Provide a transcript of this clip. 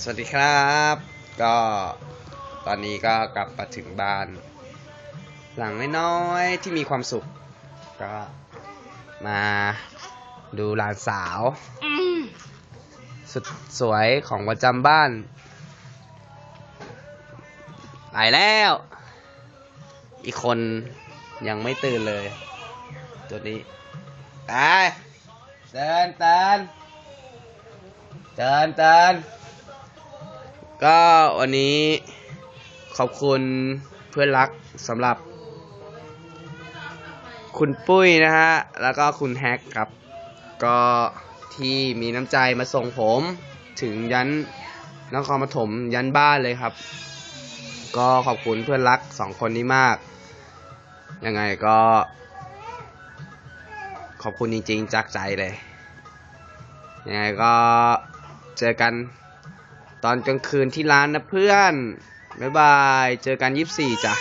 สวัสดีครับ ก็ตอนนี้ก็กลับมาถึงบ้าน หลังน้อยๆที่มีความสุข ก็มาดูหลานสาว สุดสวยของประจำบ้านไปแล้ว อีกคนยังไม่ตื่นเลย ตัวนี้ไปเดินเดินเดินเดิน ก็วันนี้ขอบคุณเพื่อนรักสำหรับ คุณปุ้ยนะฮะ แล้วก็คุณแฮกครับ ก็ที่มีน้ำใจมาส่งผม ถึงยันนครปฐมยันบ้านเลยครับ ก็ขอบคุณเพื่อนรักสองคนนี้มาก ยังไงก็ ขอบคุณจริงๆจากใจเลย ยังไงก็เจอกัน ตอนกลางคืนที่ร้านนะเพื่อน บ๊ายบาย เจอกันยี่สิบสี่จ้ะ